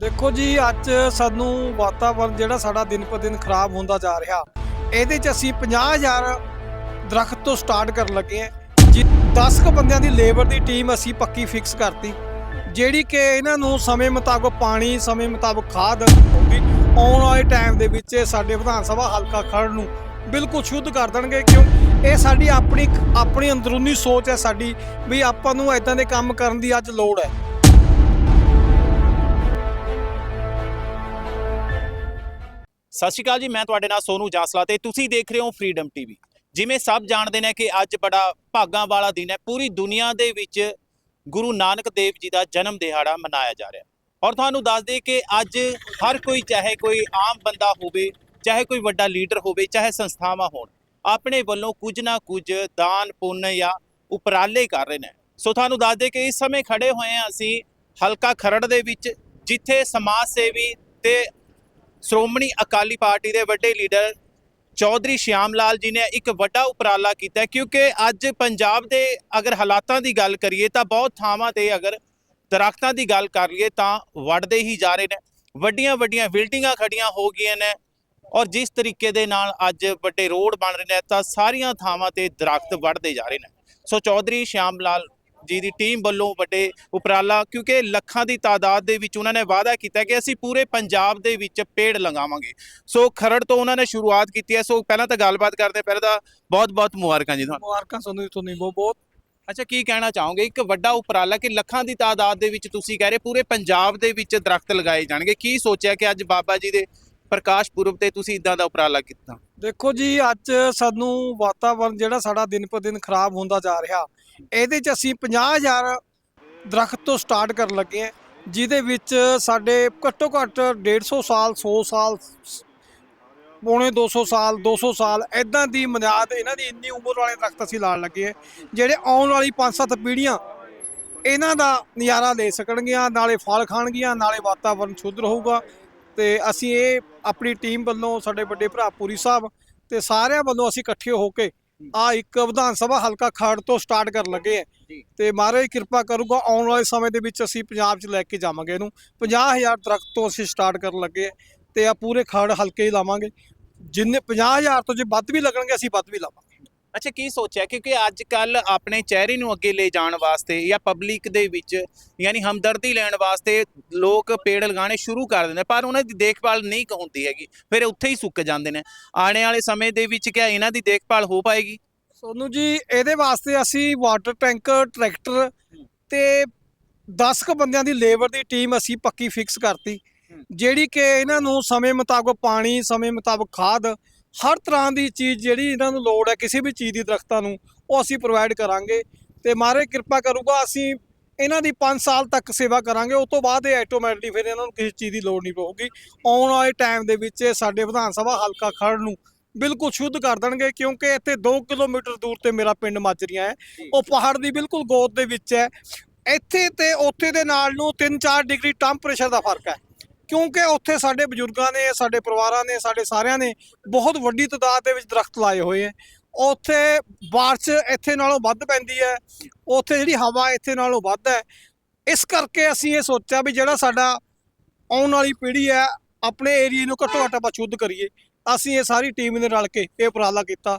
ਦੇਖੋ ਜੀ, ਅੱਜ ਸਾਨੂੰ ਵਾਤਾਵਰਣ ਜਿਹੜਾ ਸਾਡਾ ਦਿਨ ਪਰ ਦਿਨ ਖਰਾਬ ਹੁੰਦਾ ਜਾ ਰਿਹਾ। ਇਹਦੇ 'ਚ ਅਸੀਂ 50000 ਦਰਖਤ ਤੋਂ ਸਟਾਰਟ ਕਰਨ ਲੱਗੇ ਹਾਂ। ਜੀ 10 ਕੁ ਬੰਦਿਆਂ ਦੀ ਲੇਬਰ ਦੀ ਟੀਮ ਅਸੀਂ ਪੱਕੀ ਫਿਕਸ ਕਰਤੀ। ਜਿਹੜੀ ਕਿ ਇਹਨਾਂ ਨੂੰ ਸਮੇਂ ਮੁਤਾਬਕ ਪਾਣੀ, ਸਮੇਂ ਮੁਤਾਬਕ ਖਾਦ ਹੋਊਗੀ ਆਉਣ ਵਾਲੇ ਟਾਈਮ ਦੇ ਵਿੱਚ ਸਾਡੇ ਵਿਧਾਨ ਸਭਾ ਹਲਕਾ ਖੜ ਨੂੰ ਬਿਲਕੁਲ ਸ਼ੁੱਧ ਕਰ ਦੇਣਗੇ, ਕਿਉਂ? ਇਹ ਸਾਡੀ ਆਪਣੀ ਆਪਣੀ ਅੰਦਰੂਨੀ ਸੋਚ ਹੈ ਸਾਡੀ, ਵੀ ਆਪਾਂ ਨੂੰ ਇਦਾਂ ਦੇ ਕੰਮ ਕਰਨ ਦੀ ਅੱਜ ਲੋੜ ਹੈ। ਸਤਿ ਸ਼੍ਰੀ ਅਕਾਲ ਜੀ, ਮੈਂ ਤੁਹਾਡੇ ਨਾਲ ਸੋਨੂ ਜਾਸਲਾ ਤੇ ਤੁਸੀਂ ਦੇਖ ਰਹੇ ਹੋ ਫਰੀडम ਟੀਵੀ ਜਿਵੇਂ ਸਭ ਜਾਣਦੇ ਨੇ ਕਿ ਅੱਜ ਬੜਾ ਭਾਗਾਂ ਵਾਲਾ ਦਿਨ ਹੈ, ਪੂਰੀ ਦੁਨੀਆ ਦੇ ਵਿੱਚ ਗੁਰੂ ਨਾਨਕ ਦੇਵ ਜੀ ਦਾ ਜਨਮ ਦਿਹਾੜਾ ਮਨਾਇਆ ਜਾ ਰਿਹਾ। ਔਰ ਤੁਹਾਨੂੰ ਦੱਸ ਦੇ ਕਿ ਅੱਜ ਹਰ ਕੋਈ, ਚਾਹੇ ਕੋਈ ਆਮ ਬੰਦਾ ਹੋਵੇ, ਚਾਹੇ ਕੋਈ ਵੱਡਾ ਲੀਡਰ ਹੋਵੇ, ਚਾਹੇ ਸੰਸਥਾਵਾਂ ਹੋਣ, ਆਪਣੇ ਵੱਲੋਂ ਕੁਝ ਨਾ ਕੁਝ ਦਾਨ, ਪੁੰਨ ਜਾਂ ਉਪਰਾਲੇ ਕਰ ਰਹੇ ਨੇ। ਸੋ ਤੁਹਾਨੂੰ ਦੱਸ ਦੇ ਕਿ ਇਸ ਸਮੇਂ ਖੜੇ ਹੋਏ ਹਾਂ ਅਸੀਂ ਹਲਕਾ ਖਰੜ ਦੇ ਵਿੱਚ, ਜਿੱਥੇ ਸਮਾਜ ਸੇਵੀ ਤੇ ਸ਼੍ਰੋਮਣੀ ਅਕਾਲੀ ਪਾਰਟੀ ਦੇ ਵੱਡੇ ਲੀਡਰ ਚੌਧਰੀ ਸ਼ਿਆਮ ਲਾਲ ਜੀ ਨੇ ਇੱਕ ਵੱਡਾ ਉਪਰਾਲਾ ਕੀਤਾ ਕਿਉਂਕਿ ਅੱਜ ਪੰਜਾਬ ਦੇ ਅਗਰ ਹਾਲਾਤਾਂ ਦੀ ਗੱਲ ਕਰੀਏ ਤਾਂ ਬਹੁਤ ਥਾਵਾਂ ਤੇ ਅਗਰ ਦਰਖਤਾਂ ਦੀ ਗੱਲ ਕਰ ਲਈਏ ਤਾਂ ਵੱਢਦੇ ਹੀ ਜਾ ਰਹੇ ਨੇ। ਵੱਡੀਆਂ ਵੱਡੀਆਂ ਬਿਲਡਿੰਗਾਂ ਖੜੀਆਂ ਹੋ ਗਈਆਂ ਨੇ ਔਰ ਜਿਸ ਤਰੀਕੇ ਦੇ ਨਾਲ ਅੱਜ ਵੱਡੇ ਰੋਡ ਬਣ ਰਹੇ ਨੇ ਤਾਂ ਸਾਰੀਆਂ ਥਾਵਾਂ ਤੇ ਦਰਖਤ ਵੱਢਦੇ ਜਾ ਰਹੇ ਨੇ। ਸੋ ਚੌਧਰੀ ਸ਼ਿਆਮ ਲਾਲ ਜੀ ਦੀ ਟੀਮ ਵੱਲੋਂ ਵੱਡੇ ਉਪਰਾਲਾ ਕਿਉਂਕਿ ਲੱਖਾਂ ਦੀ ਤਾਦਾਦ ਦੇ ਵਿੱਚ ਉਹਨਾਂ ਨੇ ਵਾਅਦਾ ਕੀਤਾ ਕਿ ਅਸੀਂ ਪੂਰੇ ਪੰਜਾਬ ਦੇ ਵਿੱਚ ਪੇੜ ਲਗਾਵਾਂਗੇ। ਸੋ ਖਰੜ ਤੋਂ ਉਹਨਾਂ ਨੇ ਸ਼ੁਰੂਆਤ ਕੀਤੀ ਹੈ। ਸੋ ਪਹਿਲਾਂ ਤਾਂ ਗੱਲਬਾਤ ਕਰਦੇ ਪਹਿਲਾਂ ਤਾਂ ਬਹੁਤ ਬਹੁਤ ਮੁਬਾਰਕਾਂ ਜੀ ਤੁਹਾਨੂੰ। ਮੁਬਾਰਕਾਂ ਤੁਹਾਨੂੰ ਤੁਹਾਨੂੰ ਬਹੁਤ ਬਹੁਤ। ਅੱਛਾ ਕੀ ਕਹਿਣਾ ਚਾਹੋਗੇ? ਇੱਕ ਵੱਡਾ ਉਪਰਾਲਾ ਕਿ ਲੱਖਾਂ ਦੀ ਤਾਦਾਦ ਦੇ ਵਿੱਚ ਤੁਸੀਂ ਕਹਿ ਰਹੇ ਪੂਰੇ ਪੰਜਾਬ ਦੇ ਵਿੱਚ ਦਰਖਤ ਲਗਾਏ ਜਾਣਗੇ। ਕੀ ਸੋਚਿਆ ਕਿ ਅੱਜ ਬਾਬਾ ਜੀ ਦੇ ਪ੍ਰਕਾਸ਼ ਪੁਰਬ ਤੇ ਤੁਸੀਂ ਇਦਾਂ ਦਾ ਉਪਰਾਲਾ ਕੀਤਾ? ਦੇਖੋ ਜੀ ਅੱਜ ਸਾਨੂੰ ਵਾਤਾਵਰਣ ਜਿਹੜਾ ਸਾਡਾ ਦਿਨ ਪਰ ਦਿਨ ਖਰਾਬ ਹੁੰਦਾ ਜਾ ਰਿਹਾ। ਇਹਦੇ 'ਚ ਅਸੀਂ 50000 ਦਰਖਤ ਤੋਂ ਸਟਾਰਟ ਕਰਨ ਲੱਗੇ ਹਾਂ, ਜਿਹਦੇ ਵਿੱਚ ਸਾਡੇ ਘੱਟੋ ਘੱਟ 150 ਸਾਲ 100 ਸਾਲ, ਪੌਣੇ 200 ਸਾਲ 200 ਸਾਲ ਐਦਾਂ ਦੀ ਮਨਿਆਦ ਇਹਨਾਂ ਦੀ ਇੰਨੀ ਉਮਰ ਵਾਲੇ ਦਰਖਤ ਅਸੀਂ ਲਾਉਣ ਲੱਗੇ ਹਾਂ, ਜਿਹੜੇ ਆਉਣ ਵਾਲੀ 5-7 ਪੀੜ੍ਹੀਆਂ ਇਹਨਾਂ ਦਾ ਨਜ਼ਾਰਾ ਲੈ ਸਕਣਗੀਆਂ, ਨਾਲੇ ਫਲ ਖਾਣਗੀਆਂ, ਨਾਲੇ ਵਾਤਾਵਰਣ ਸ਼ੁੱਧ ਰਹੂਗਾ ਤੇ ਅਸੀਂ ਇਹ ਆਪਣੀ ਟੀਮ ਵੱਲੋਂ ਸਾਡੇ ਵੱਡੇ ਭਰਾ ਪੂਰੀ ਸਾਹਿਬ ਤੇ ਸਾਰਿਆਂ ਵੱਲੋਂ ਅਸੀਂ ਇਕੱਠੇ ਹੋ ਕੇ ਆ ਇੱਕ ਵਿਧਾਨ ਸਭਾ ਹਲਕਾ ਖੜ ਤੋਂ ਸਟਾਰਟ ਕਰਨ ਲੱਗੇ ਆ। ਤੇ ਮਹਾਰਾਜ ਕਿਰਪਾ ਕਰੂਗਾ ਆਉਣ ਵਾਲੇ ਸਮੇਂ ਦੇ ਵਿੱਚ ਅਸੀਂ ਪੰਜਾਬ 'ਚ ਲੈ ਕੇ ਜਾਵਾਂਗੇ ਇਹਨੂੰ। 50000 ਦਰਖਤ ਤੋਂ ਅਸੀਂ ਸਟਾਰਟ ਕਰਨ ਲੱਗੇ ਆ ਤੇ ਆ ਪੂਰੇ ਖੜ ਹਲਕੇ ਹੀ ਲਾਵਾਂਗੇ। ਜਿੰਨੇ 50000 ਤੋਂ ਜੇ ਵੱਧ ਵੀ ਲੱਗਣਗੇ ਅਸੀਂ ਵੱਧ ਵੀ ਲਾਵਾਂਗੇ। ਅੱਛਾ ਕੀ ਸੋਚਿਆ? ਕਿਉਂਕਿ ਅੱਜ ਕੱਲ ਆਪਣੇ ਚਿਹਰੇ ਨੂੰ ਅੱਗੇ ਲੈ ਜਾਣ ਵਾਸਤੇ ਜਾਂ ਪਬਲਿਕ ਦੇ ਵਿੱਚ ਯਾਨੀ ਹਮਦਰਦੀ ਲੈਣ ਵਾਸਤੇ ਲੋਕ ਪੇੜ ਲਗਾਉਣੇ ਸ਼ੁਰੂ ਕਰ ਦਿੰਦੇ ਪਰ ਉਹਨਾਂ ਦੀ ਦੇਖਭਾਲ ਨਹੀਂ ਹੁੰਦੀ ਹੈਗੀ ਫਿਰ ਉੱਥੇ ਹੀ ਸੁੱਕ ਜਾਂਦੇ ਨੇ। ਆਉਣੇ ਵਾਲੇ ਸਮੇਂ ਦੇ ਵਿੱਚ ਕਿਆ ਇਹਨਾਂ ਦੀ ਦੇਖਭਾਲ ਹੋ ਪਾਏਗੀ? ਸੋਨੂ ਜੀ ਇਹਦੇ ਵਾਸਤੇ ਅਸੀਂ ਵਾਟਰ ਟੈਂਕਰ ਟਰੈਕਟਰ ਤੇ 10 ਕੁ ਬੰਦਿਆਂ ਦੀ ਲੇਬਰ ਦੀ ਟੀਮ ਅਸੀਂ ਪੱਕੀ ਫਿਕਸ ਕਰਤੀ। ਜਿਹੜੀ ਕਿ ਇਹਨਾਂ ਨੂੰ ਸਮੇਂ ਮੁਤਾਬਕ ਪਾਣੀ ਸਮੇਂ ਮੁਤਾਬਕ ਖਾਦ ਹਰ ਤਰ੍ਹਾਂ ਦੀ ਚੀਜ਼ ਜਿਹੜੀ ਇਹਨਾਂ ਨੂੰ ਲੋੜ ਹੈ, ਕਿਸੇ ਵੀ ਚੀਜ਼ ਦੀ ਦਰਖਤਾਂ ਨੂੰ, ਉਹ ਅਸੀਂ ਪ੍ਰੋਵਾਈਡ ਕਰਾਂਗੇ। ਤੇ ਮਹਾਰਾਜ ਕਿਰਪਾ ਕਰੂਗਾ, ਅਸੀਂ ਇਹਨਾਂ ਦੀ 5 ਸਾਲ ਤੱਕ ਸੇਵਾ ਕਰਾਂਗੇ। ਉਸ ਤੋਂ ਬਾਅਦ ਇਹ ਆਟੋਮੈਟਿਕਲੀ ਫਿਰ ਇਹਨਾਂ ਨੂੰ ਕਿਸੇ ਚੀਜ਼ ਦੀ ਲੋੜ ਨਹੀਂ ਪਊਗੀ। ਆਉਣ ਵਾਲੇ ਟਾਈਮ ਦੇ ਵਿੱਚ ਸਾਡੇ ਵਿਧਾਨ ਸਭਾ ਹਲਕਾ ਖੜ ਨੂੰ ਬਿਲਕੁਲ ਸ਼ੁੱਧ ਕਰ ਦੇਣਗੇ, ਕਿਉਂਕਿ ਇੱਥੇ 2 ਕਿਲੋਮੀਟਰ ਦੂਰ ਤੇ ਮੇਰਾ ਪਿੰਡ ਮਾਜਰੀਆਂ ਹੈ। ਉਹ ਪਹਾੜ ਦੀ ਬਿਲਕੁਲ ਗੋਦ ਦੇ ਵਿੱਚ ਹੈ। ਇੱਥੇ ਤੇ ਉੱਥੇ ਦੇ ਨਾਲ ਨੂੰ 3-4 ਡਿਗਰੀ ਟੈਂਪਰੇਚਰ ਦਾ ਫ਼ਰਕ ਹੈ। ਕਿਉਂਕਿ ਉੱਥੇ ਸਾਡੇ ਬਜ਼ੁਰਗਾਂ ਨੇ, ਸਾਡੇ ਪਰਿਵਾਰਾਂ ਨੇ, ਸਾਡੇ ਸਾਰਿਆਂ ਨੇ ਬਹੁਤ ਵੱਡੀ ਤਾਦਾਦ ਦੇ ਵਿੱਚ ਦਰਖਤ ਲਾਏ ਹੋਏ ਹੈ। ਉੱਥੇ ਬਾਰਿਸ਼ ਇੱਥੇ ਨਾਲੋਂ ਵੱਧ ਪੈਂਦੀ ਹੈ, ਉੱਥੇ ਜਿਹੜੀ ਹਵਾ ਇੱਥੇ ਨਾਲੋਂ ਵੱਧ ਹੈ। ਇਸ ਕਰਕੇ ਅਸੀਂ ਇਹ ਸੋਚਿਆ ਵੀ ਜਿਹੜਾ ਸਾਡਾ ਆਉਣ ਵਾਲੀ ਪੀੜ੍ਹੀ ਹੈ, ਆਪਣੇ ਏਰੀਆ ਨੂੰ ਘੱਟੋ ਘੱਟ ਆਪਾਂ ਸ਼ੁੱਧ ਕਰੀਏ। ਅਸੀਂ ਇਹ ਸਾਰੀ ਟੀਮ ਨੇ ਰਲ ਕੇ ਇਹ ਉਪਰਾਲਾ ਕੀਤਾ।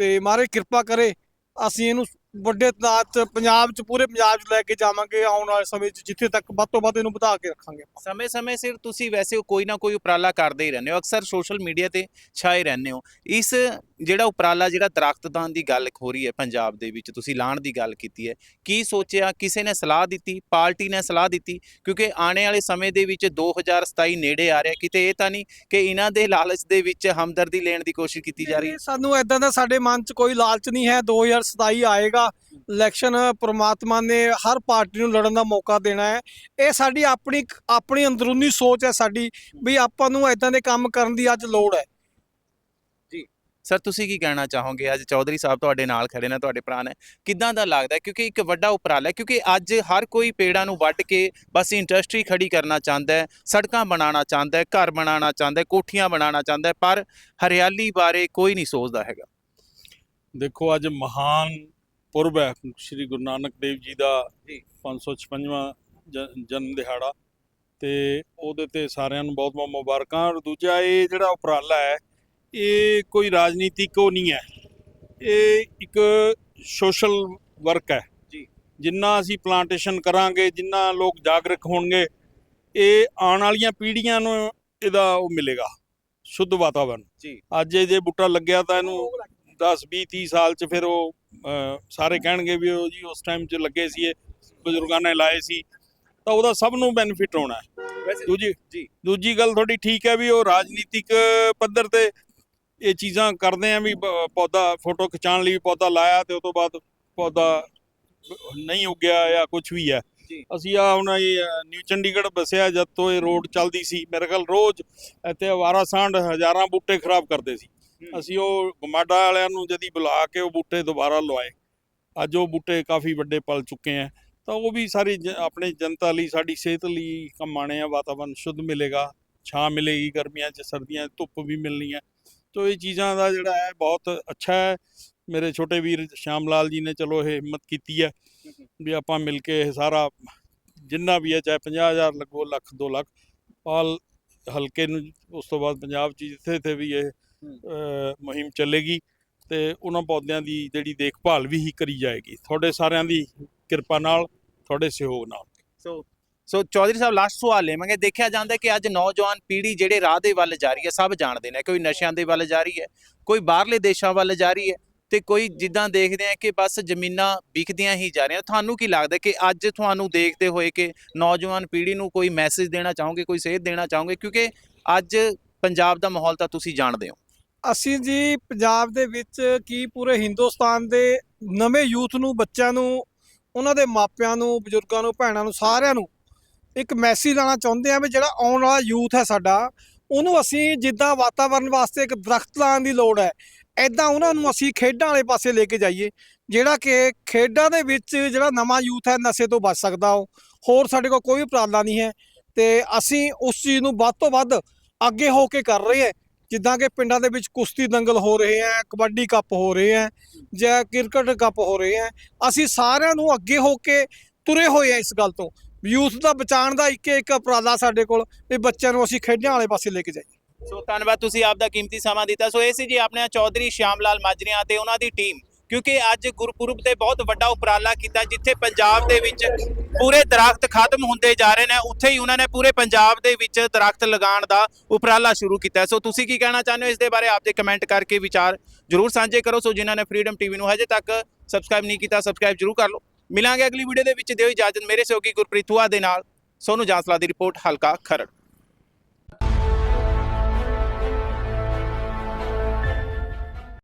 ਤੇ ਮਹਾਰਾਜ ਕਿਰਪਾ ਕਰੇ, ਅਸੀਂ ਇਹਨੂੰ ਵੱਡੇ ਚ ਪੰਜਾਬ ਚ ਪੂਰੇ ਪੰਜਾਬ ਚ ਲੈ ਕੇ ਜਾਵਾਂਗੇ ਆਉਣ ਵਾਲੇ ਸਮੇਂ ਚ ਜਿੱਥੇ ਤੱਕ ਵੱਧ ਤੋਂ ਵੱਧ ਇਹਨੂੰ ਵਧਾ ਕੇ ਰੱਖਾਂਗੇ ਸਮੇਂ-ਸਮੇਂ ਸਿਰ ਤੁਸੀਂ ਵੈਸੇ ਕੋਈ ਨਾ ਕੋਈ ਉਪਰਾਲਾ ਕਰਦੇ ਹੀ ਰਹਿੰਦੇ ਹੋ। ਅਕਸਰ ਸੋਸ਼ਲ ਮੀਡੀਆ ਤੇ ਛਾਏ ਰਹਿੰਦੇ ਹੋ। ਇਸ ਜਿਹੜਾ ਉਪਰਾਲਾ ਜਿਹੜਾ ਦਰਖਤਦਾਨ ਦੀ ਗੱਲ ਹੋ ਰਹੀ ਹੈ ਪੰਜਾਬ ਦੇ ਵਿੱਚ ਤੁਸੀਂ ਲਾਣ ਦੀ ਗੱਲ ਕੀਤੀ ਹੈ। ਕੀ ਸੋਚਿਆ ਕਿਸੇ ਨੇ ਸਲਾਹ ਦਿੱਤੀ? ਪਾਰਟੀ ਨੇ ਸਲਾਹ ਦਿੱਤੀ? ਕਿਉਂਕਿ ਆਉਣੇ ਵਾਲੇ ਸਮੇਂ ਦੇ ਵਿੱਚ 2027 ਨੇੜੇ ਆ ਰਿਹਾ ਕਿਤੇ ਇਹ ਤਾਂ ਨਹੀਂ ਕਿ ਇਹਨਾਂ ਦੇ ਲਾਲਚ ਦੇ ਵਿੱਚ ਹਮਦਰਦੀ ਲੈਣ ਦੀ ਕੋਸ਼ਿਸ਼ ਕੀਤੀ ਜਾ ਰਹੀ ਹੈ। ਸਾਨੂੰ ਐਦਾਂ ਦਾ ਸਾਡੇ ਮਨ 'ਚ ਕੋਈ ਲਾਲਚ ਨਹੀਂ ਹੈ। 2027 ਆਏਗਾ ਇਲੈਕਸ਼ਨ ਪ੍ਰਮਾਤਮਾ ਨੇ ਹਰ ਪਾਰਟੀ ਨੂੰ ਲੜਨ ਦਾ ਮੌਕਾ ਦੇਣਾ ਹੈ। ਇਹ ਸਾਡੀ ਆਪਣੀ ਆਪਣੀ ਅੰਦਰੂਨੀ ਸੋਚ ਹੈ ਸਾਡੀ ਵੀ ਆਪਾਂ ਨੂੰ ਐਦਾਂ ਦੇ ਕੰਮ ਕਰਨ ਦੀ ਅੱਜ ਲੋੜ ਹੈ। ਸਰ ਤੁਸੀਂ ਕੀ ਕਹਿਣਾ ਚਾਹੋਗੇ? ਅੱਜ ਚੌਧਰੀ ਸਾਹਿਬ ਤੁਹਾਡੇ ਨਾਲ ਖੜੇ ਨੇ ਤੁਹਾਡੇ ਭਰਾ ਨੇ ਕਿੱਦਾਂ ਦਾ ਲੱਗਦਾ ਹੈ? ਕਿਉਂਕਿ ਇੱਕ ਵੱਡਾ ਉਪਰਾਲਾ ਹੈ ਕਿਉਂਕਿ ਅੱਜ ਹਰ ਕੋਈ ਪੇੜਾਂ ਨੂੰ ਵੱਢ ਕੇ ਬਸ ਇੰਡਸਟਰੀ ਖੜੀ ਕਰਨਾ ਚਾਹੁੰਦਾ ਹੈ ਸੜਕਾਂ ਬਣਾਉਣਾ ਚਾਹੁੰਦਾ ਹੈ ਘਰ ਬਣਾਉਣਾ ਚਾਹੁੰਦਾ ਹੈ ਕੋਠੀਆਂ ਬਣਾਉਣਾ ਚਾਹੁੰਦਾ ਹੈ ਪਰ ਹਰਿਆਲੀ ਬਾਰੇ ਕੋਈ ਨਹੀਂ ਸੋਚਦਾ ਹੈਗਾ। ਦੇਖੋ ਅੱਜ ਮਹਾਨ ਪੁਰਬ ਹੈ ਸ੍ਰੀ ਗੁਰੂ ਨਾਨਕ ਦੇਵ ਜੀ ਦਾ ਜੀ। 556ਵਾਂ ਜ- ਜਨਮ ਦਿਹਾੜਾ ਤੇ ਉਹਦੇ ਤੇ ਸਾਰਿਆਂ ਨੂੰ ਬਹੁਤ ਬਹੁਤ ਮੁਬਾਰਕਾਂ ਔਰ ਦੂਜਾ ਇਹ ਜਿਹੜਾ ਉਪਰਾਲਾ ਹੈ ਇਹ ਕੋਈ ਰਾਜਨੀਤਿਕ ਉਹ ਨਹੀਂ ਹੈ ਇਹ ਇੱਕ ਸੋਸ਼ਲ ਵਰਕ ਹੈ ਜੀ। ਜਿੰਨਾ ਅਸੀਂ ਪਲਾਂਟੇਸ਼ਨ ਕਰਾਂਗੇ ਜਿੰਨਾ ਲੋਕ ਜਾਗਰੂਕ ਹੋਣਗੇ ਇਹ ਆਉਣ ਵਾਲੀਆਂ ਪੀੜ੍ਹੀਆਂ ਨੂੰ ਇਹਦਾ ਉਹ ਮਿਲੇਗਾ ਸ਼ੁੱਧ ਵਾਤਾਵਰਨ ਜੀ। ਅੱਜ ਇਹ ਜੇ ਬੂਟਾ ਲੱਗਿਆ ਤਾਂ ਇਹਨੂੰ 10 20 30 ਸਾਲ ਚ ਫਿਰ ਉਹ ਸਾਰੇ ਕਹਿਣਗੇ ਵੀ ਉਹ ਜੀ ਉਸ ਟਾਈਮ ਚ ਲੱਗੇ ਸੀ ਇਹ ਬਜ਼ੁਰਗਾਂ ਨੇ ਲਾਏ ਸੀ ਤਾਂ ਉਹਦਾ ਸਭ ਨੂੰ ਬੈਨੀਫਿਟ ਹੋਣਾ ਹੈ ਦੂਜੀ ਜੀ। ਦੂਜੀ ਗੱਲ ਤੁਹਾਡੀ ਠੀਕ ਹੈ ਵੀ ਉਹ ਰਾਜਨੀਤਿਕ ਪੱਧਰ ਤੇ ਇਹ ਚੀਜ਼ਾਂ ਕਰਦੇ ਆ ਵੀ ਪੌਦਾ ਫੋਟੋ ਖਿਚਾਉਣ ਲਈ ਪੌਦਾ ਲਾਇਆ ਤੇ ਉਸ ਤੋਂ ਬਾਅਦ ਪੌਦਾ ਨਹੀਂ ਉੱਗਿਆ ਜਾਂ ਕੁਝ ਵੀ ਹੈ। ਅਸੀਂ ਆ ਹੁਣ ਇਹ ਨਿਊ ਚੰਡੀਗੜ੍ਹ ਬਸਿਆ ਜਦ ਤੋਂ ਇਹ ਰੋਡ ਚੱਲਦੀ ਸੀ ਮੇਰੇ ਖਿਆਲ ਰੋਜ਼ ਇੱਥੇ ਆਵਾਰਾ ਸਾਂਢ ਹਜ਼ਾਰਾਂ ਬੂਟੇ ਖਰਾਬ ਕਰਦੇ ਸੀ। ਅਸੀਂ ਉਹ ਗਮਾਡਾ ਵਾਲਿਆਂ ਨੂੰ ਜਦੀ ਬੁਲਾ ਕੇ ਉਹ ਬੂਟੇ ਦੁਬਾਰਾ ਲਵਾਏ। ਅੱਜ ਉਹ ਬੂਟੇ ਕਾਫੀ ਵੱਡੇ ਪਲ ਚੁੱਕੇ ਆ ਤਾਂ ਉਹ ਵੀ ਸਾਰੀ ਜ- ਆਪਣੇ ਜਨਤਾ ਲਈ, ਸਾਡੀ ਸਿਹਤ ਲਈ ਕੰਮ ਆਣੇ ਆ, ਵਾਤਾਵਰਨ ਸ਼ੁੱਧ ਮਿਲੇਗਾ, ਛਾਂ ਮਿਲੇਗੀ ਗਰਮੀਆਂ 'ਚ, ਸਰਦੀਆਂ 'ਚ, ਧੁੱਪ ਵੀ ਮਿਲਣੀ ਹੈ ਤੋ ਇਹ ਚੀਜ਼ਾਂ ਦਾ ਜਿਹੜਾ ਹੈ ਬਹੁਤ ਅੱਛਾ ਹੈ ਮੇਰੇ ਛੋਟੇ ਵੀਰ ਸ਼ਾਮ ਲਾਲ ਜੀ ਨੇ ਚਲੋ ਇਹ ਹਿੰਮਤ ਕੀਤੀ ਹੈ ਵੀ ਆਪਾਂ ਮਿਲ ਕੇ ਇਹ ਸਾਰਾ ਜਿੰਨਾ ਵੀ ਹੈ ਚਾਹੇ 50000 ਲੱਗੋ, ਲੱਖ 2 ਲੱਖ, ਪਾਲ ਹਲਕੇ ਨੂੰ, ਉਸ ਤੋਂ ਬਾਅਦ ਪੰਜਾਬ 'ਚ ਜਿੱਥੇ ਜਿੱਥੇ ਵੀ ਇਹ ਮੁਹਿੰਮ ਚੱਲੇਗੀ ਤੇ ਉਹਨਾਂ ਪੌਦਿਆਂ ਦੀ ਜਿਹੜੀ ਦੇਖਭਾਲ ਵੀ ਹੀ ਕਰੀ ਜਾਏਗੀ। ਤੁਹਾਡੇ ਸਾਰਿਆਂ ਦੀ ਕਿਰਪਾ ਨਾਲ ਤੁਹਾਡੇ ਸਹਿਯੋਗ ਨਾਲ। ਸੋ ਸੋ ਚੌਧਰੀ ਸਾਹਿਬ ਲਾਸਟ ਸਵਾਲ ਲਵਾਂਗੇ ਦੇਖਿਆ ਜਾਂਦਾ ਹੈ ਕਿ ਅੱਜ ਨੌਜਵਾਨ ਪੀੜ੍ਹੀ ਜਿਹੜੇ ਰਾਹ ਦੇ ਵੱਲ ਜਾ ਰਹੀ ਹੈ ਸਭ ਜਾਣਦੇ ਨੇ ਕੋਈ ਨਸ਼ਿਆਂ ਦੇ ਵੱਲ ਜਾ ਰਹੀ ਹੈ ਕੋਈ ਬਾਹਰਲੇ ਦੇਸ਼ਾਂ ਵੱਲ ਜਾ ਰਹੀ ਹੈ ਤੇ ਕੋਈ ਜਿੱਦਾਂ ਦੇਖਦੇ ਆ ਕਿ ਬਸ ਜ਼ਮੀਨਾਂ ਵਿਕਦੀਆਂ ਹੀ ਜਾ ਰਹੀਆਂ। ਤੁਹਾਨੂੰ ਕੀ ਲੱਗਦਾ ਕਿ ਅੱਜ ਤੁਹਾਨੂੰ ਦੇਖਦੇ ਹੋਏ ਕਿ ਨੌਜਵਾਨ ਪੀੜ੍ਹੀ ਨੂੰ ਕੋਈ ਮੈਸੇਜ ਦੇਣਾ ਚਾਹੋਗੇ ਕੋਈ ਸੇਧ ਦੇਣਾ ਚਾਹੋਗੇ? ਕਿਉਂਕਿ ਅੱਜ ਪੰਜਾਬ ਦਾ ਮਾਹੌਲ ਤਾਂ ਤੁਸੀਂ ਜਾਣਦੇ ਹੋ। ਅਸੀਂ ਜੀ ਪੰਜਾਬ ਦੇ ਵਿੱਚ ਕੀ ਪੂਰੇ ਹਿੰਦੁਸਤਾਨ ਦੇ ਨਵੇਂ ਯੂਥ ਨੂੰ, ਬੱਚਿਆਂ ਨੂੰ, ਉਹਨਾਂ ਦੇ ਮਾਪਿਆਂ ਨੂੰ, ਬਜ਼ੁਰਗਾਂ ਨੂੰ, ਭੈਣਾਂ ਨੂੰ, ਸਾਰਿਆਂ ਨੂੰ ਇੱਕ ਮੈਸੇਜ ਲਾਣਾ ਚਾਹੁੰਦੇ ਆ ਵੀ ਜਿਹੜਾ ਆਉਣ ਵਾਲਾ ਯੂਥ ਹੈ ਸਾਡਾ, ਉਹਨੂੰ ਅਸੀਂ ਜਿੱਦਾਂ ਵਾਤਾਵਰਣ ਵਾਸਤੇ ਇੱਕ ਦਰਖਤ ਲਾਉਣ ਦੀ ਲੋੜ ਹੈ ਐਦਾਂ ਉਹਨਾਂ ਨੂੰ ਅਸੀਂ ਖੇਡਾਂ ਵਾਲੇ ਪਾਸੇ ਲੈ ਕੇ ਜਾਈਏ, ਜਿਹੜਾ ਕਿ ਖੇਡਾਂ ਦੇ ਵਿੱਚ ਜਿਹੜਾ ਨਵਾਂ ਯੂਥ ਹੈ ਨਸ਼ੇ ਤੋਂ ਬਚ ਸਕਦਾ ਉਹ, ਹੋਰ ਸਾਡੇ ਕੋਲ ਕੋਈ ਉਪਰਾਲਾ ਨਹੀਂ ਹੈ ਤੇ ਅਸੀਂ ਉਸ ਚੀਜ਼ ਨੂੰ ਵੱਧ ਤੋਂ ਵੱਧ ਅੱਗੇ ਹੋ ਕੇ ਕਰ ਰਹੇ ਹਾਂ। ਜਿੱਦਾਂ ਕਿ ਪਿੰਡਾਂ ਦੇ ਵਿੱਚ ਕੁਸ਼ਤੀ ਦੰਗਲ ਹੋ ਰਹੇ ਆ ਕਬੱਡੀ ਕੱਪ ਹੋ ਰਹੇ ਆ ਜਾਂ ਕ੍ਰਿਕਟ ਕੱਪ ਹੋ ਰਹੇ ਆ ਅਸੀਂ ਸਾਰਿਆਂ ਨੂੰ ਅੱਗੇ ਹੋ ਕੇ ਤੁਰੇ ਹੋਏ ਆ ਇਸ ਗੱਲ ਤੋਂ। ਯੂਥ ਦਾ ਬਚਾਉਣ ਦਾ ਇੱਕ ਇੱਕ ਉਪਰਾਲਾ ਸਾਡੇ ਕੋਲ ਵੀ ਬੱਚਿਆਂ ਨੂੰ ਅਸੀਂ ਖੇਡਾਂ ਵਾਲੇ ਪਾਸੇ ਲੈ ਕੇ ਜਾਈਏ। ਸੋ ਧੰਨਵਾਦ, ਤੁਸੀਂ ਆਪ ਦਾ ਕੀਮਤੀ ਸਮਾਂ ਦਿੱਤਾ। ਸੋ ਇਹ ਸੀ ਜੀ ਆਪਣੇ ਚੌਧਰੀ ਸ਼ਿਆਮ ਲਾਲ ਮਾਜਰੀਆਂ ਤੇ ਉਹਨਾਂ ਦੀ ਟੀਮ। ਕਿਉਂਕਿ ਅੱਜ ਗੁਰਪੁਰਬ ਤੇ ਬਹੁਤ ਵੱਡਾ ਉਪਰਾਲਾ ਕੀਤਾ, ਜਿੱਥੇ ਪੰਜਾਬ ਦੇ ਵਿੱਚ ਪੂਰੇ ਦਰਖਤ ਖਤਮ ਹੁੰਦੇ ਜਾ ਰਹੇ ਨੇ, ਉੱਥੇ ਹੀ ਉਹਨਾਂ ਨੇ ਪੂਰੇ ਪੰਜਾਬ ਦੇ ਵਿੱਚ ਦਰਖਤ ਲਗਾਉਣ ਦਾ ਉਪਰਾਲਾ ਸ਼ੁਰੂ ਕੀਤਾ। ਸੋ ਤੁਸੀਂ ਕੀ ਕਹਿਣਾ ਚਾਹੁੰਦੇ ਹੋ ਇਸ ਦੇ ਬਾਰੇ? ਆਪਦੇ ਕਮੈਂਟ ਕਰਕੇ ਵਿਚਾਰ ਜਰੂਰ ਸਾਂਝੇ ਕਰੋ। ਸੋ ਜਿਨ੍ਹਾਂ ਨੇ ਫਰੀडम ਟੀਵੀ ਨੂੰ ਹਜੇ ਤੱਕ ਸਬਸਕ੍ਰਾਈਬ ਨਹੀਂ ਕੀਤਾ ਸਬਸਕ੍ਰਾਈਬ ਜਰੂਰ ਕਰ ਲਓ। ਮਿਲਾਂਗੇ ਅਗਲੀ ਵੀਡੀਓ ਦੇ ਵਿੱਚ। ਦਿਓ ਇਜਾਜ਼ਤ। ਮੇਰੇ ਸਹਿਯੋਗੀ ਗੁਰਪ੍ਰੀਤ ਹੁਆ ਦੇ ਨਾਲ। ਸੋਨੂ ਜਾਂਸਲਾ ਦੀ ਰਿਪੋਰਟ ਹਲਕਾ ਖਰੜ।